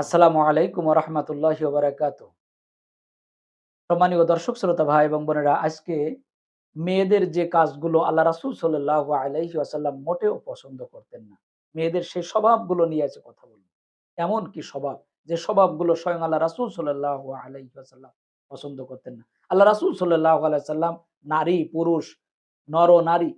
আসসালামু আলাইকুম রহমতুল্লাহ বারাকাত সম্মানীয় দর্শক, শ্রোতা ভাই এবং বোনেরা, আজকে মেয়েদের যে কাজগুলো আল্লাহ রাসুল সাল্লাহ আলাইহি আসাল্লাম মোটেও পছন্দ করতেন না। মেয়েদের সেই স্বভাবগুলো নিয়ে আছে কথা বলব। এমন কি স্বভাব? যে স্বভাবগুলো স্বয়ং আল্লাহ রাসুল সাল্লাহ আলাইহি আসাল্লাম পছন্দ করতেন না। আল্লাহ রাসুল সাল্লাহ আলাইসাল্লাম নারী, পুরুষ, নর, নারী,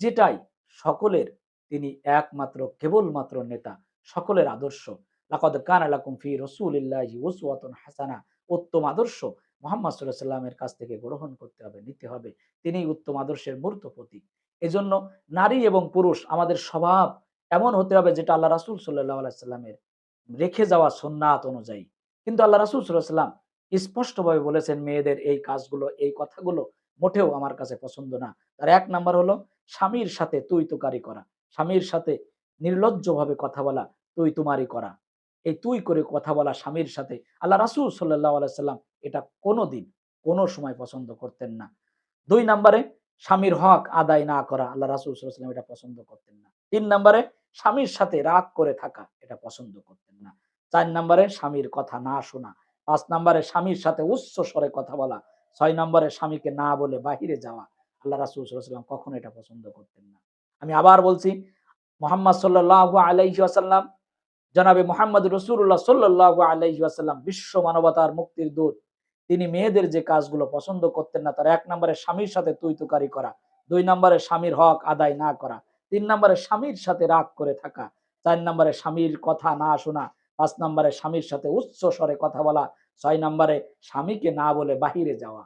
যেটাই, সকলের তিনি একমাত্র, কেবলমাত্র নেতা, সকলের আদর্শ। লাকদ কান আলাকুম ফি রসুলিল্লাহি উসওয়াতুন হাসানা। উত্তম আদর্শ মোহাম্মদ সাল্লাহ সাল্লামের কাছ থেকে গ্রহণ করতে হবে, নিতে হবে। তিনি উত্তম আদর্শের মূর্ত প্রতীক। এজন্য নারী এবং পুরুষ আমাদের স্বভাব এমন হতে হবে যেটা আল্লাহ রেখে যাওয়া অনুযায়ী। কিন্তু আল্লাহ রাসুল সাল্লাহ সাল্লাম স্পষ্টভাবে বলেছেন, মেয়েদের এই কাজগুলো, এই কথাগুলো মোটেও আমার কাছে পছন্দ না। তার এক নাম্বার হলো, স্বামীর সাথে তুই তুকারি করা। স্বামীর সাথে নির্লজ্জভাবে কথা বলা, তুই করা। এই তুই করে কথা বলা স্বামীর সাথে। আল্লাহ রাসুল সাল্লাহ আলাইসাল্লাম এটা কোনো দিন কোনো সময় পছন্দ করতেন না। দুই নম্বরে, স্বামীর হক আদায় না করা আল্লাহ রাসুল সাল্লাম এটা পছন্দ করতেন না। তিন নম্বরে, স্বামীর সাথে রাগ করে থাকা এটা পছন্দ করতেন না। চার নম্বরে, স্বামীর কথা না শোনা। পাঁচ নম্বরে, স্বামীর সাথে উচ্চ স্বরে কথা বলা। ছয় নম্বরে, স্বামীকে না বলে বাহিরে যাওয়া। আল্লাহ রাসুল সাল্লাম কখনো এটা পছন্দ করতেন না। আমি আবার বলছি, মোহাম্মদ সাল্লাহ আলাইহি আসাল্লাম জনাবে মোহাম্মদ রসুল্লাহ সাল্লাহ আলাইসাল্লাম বিশ্ব মানবতার মুক্তির দূত। তিনি মেয়েদের যে কাজগুলো পছন্দ করতেন না, তার এক নম্বরে স্বামীর সাথে তুই তুকারি করা, দুই নম্বরে স্বামীর হক আদায় না করা, তিন নম্বরে স্বামীর সাথে রাগ করে থাকা, চার নম্বরে স্বামীর কথা না শোনা, পাঁচ নম্বরে স্বামীর সাথে উচ্চ স্বরে কথা বলা, ছয় নম্বরে স্বামীকে না বলে বাহিরে যাওয়া।